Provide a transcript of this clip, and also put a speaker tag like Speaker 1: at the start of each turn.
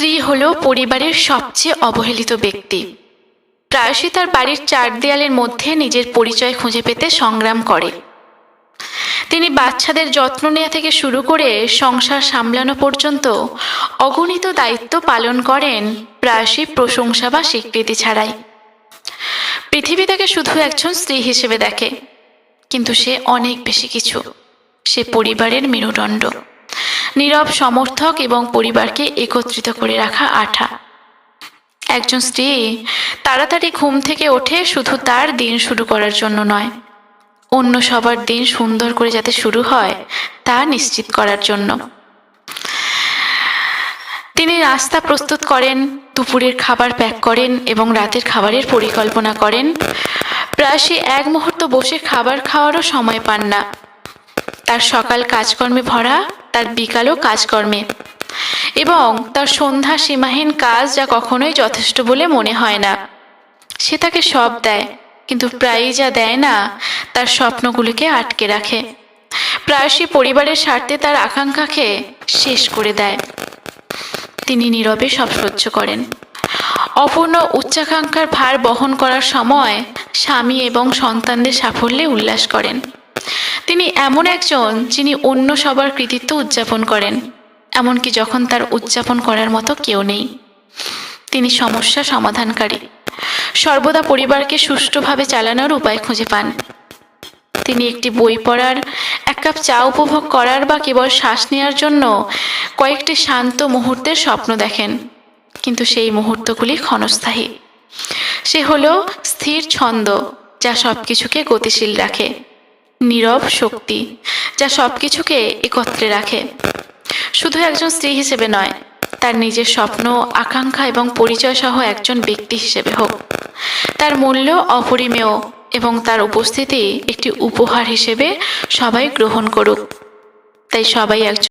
Speaker 1: স্ত্রী হল পরিবারের সবচেয়ে অবহেলিত ব্যক্তি। প্রায়শই তার বাড়ির চার দেয়ালের মধ্যে নিজের পরিচয় খুঁজে পেতে সংগ্রাম করে। তিনি বাচ্চাদের যত্ন নেওয়া থেকে শুরু করে সংসার সামলানো পর্যন্ত অগণিত দায়িত্ব পালন করেন প্রায়শই প্রশংসা বা স্বীকৃতি ছাড়াই। পৃথিবী তাকে শুধু একজন স্ত্রী হিসেবে দেখে, কিন্তু সে অনেক বেশি কিছু। সে পরিবারের মেরুদণ্ড। নীরব সমর্থক এবং পরিবারকে একত্রিত করে রাখা আঠা। একজন স্ত্রী তাড়াতাড়ি ঘুম থেকে ওঠে শুধু তার দিন শুরু করার জন্য নয়। অন্য সবার দিন সুন্দর করে যাতে শুরু হয়, তা নিশ্চিত করার জন্য। তিনি রাস্তা প্রস্তুত করেন, দুপুরের খাবার প্যাক করেন এবং রাতের খাবারের পরিকল্পনা করেন। প্রায়শই এক মুহূর্ত বসে খাবার খাওয়ারও সময় পান না। তার সকাল কাজকর্মে ভরা, তার বিকালও কাজকর্মে। এবং তার সন্ধ্যা সীমাহীন কাজ যা কখনোই যথেষ্ট বলে মনে হয় না। সে তাকে সব দেয়, কিন্তু প্রায়ই যা দেয় না, তার স্বপ্নগুলিকে আটকে রাখে। প্রায়শই পরিবারের স্বার্থে তার আকাঙ্ক্ষাকে শেষ করে দেয়। তিনি নীরবে সব সহ্য করেন। অপূর্ণ উচ্চাকাঙ্ক্ষার ভার বহন করার সময় স্বামী এবং সন্তানদের সাফল্যে উল্লাস করেন। তিনি এমন একজন যিনি অন্য সবার কৃতিত্ব উদযাপন করেন, এমনকি যখন তার উদযাপন করার মতো কেউ নেই। তিনি সমস্যা সমাধানকারী। সর্বদা পরিবারকে সুষ্ঠুভাবে চালানোর উপায় খুঁজে পান। তিনি একটি বই পড়ার, এক কাপ চা উপভোগ করার বা কেবল শ্বাস নেওয়ার জন্য কয়েকটি শান্ত মুহূর্তের স্বপ্ন দেখেন, কিন্তু সেই মুহূর্তগুলি ক্ষণস্থায়ী। সে হলো স্থির ছন্দ, যা সব কিছুকে গতিশীল রাখে। নীরব শক্তি, যা সব কিছুকে একত্রে রাখে। শুধু একজন স্ত্রী হিসেবে নয়, তার নিজের স্বপ্ন, আকাঙ্ক্ষা এবং পরিচয় সহ একজন ব্যক্তি হিসেবে হোক। তার মূল্য অপরিমেয় এবং তার উপস্থিতি একটি উপহার হিসেবে সবাই গ্রহণ করুক। তাই সবাই একজন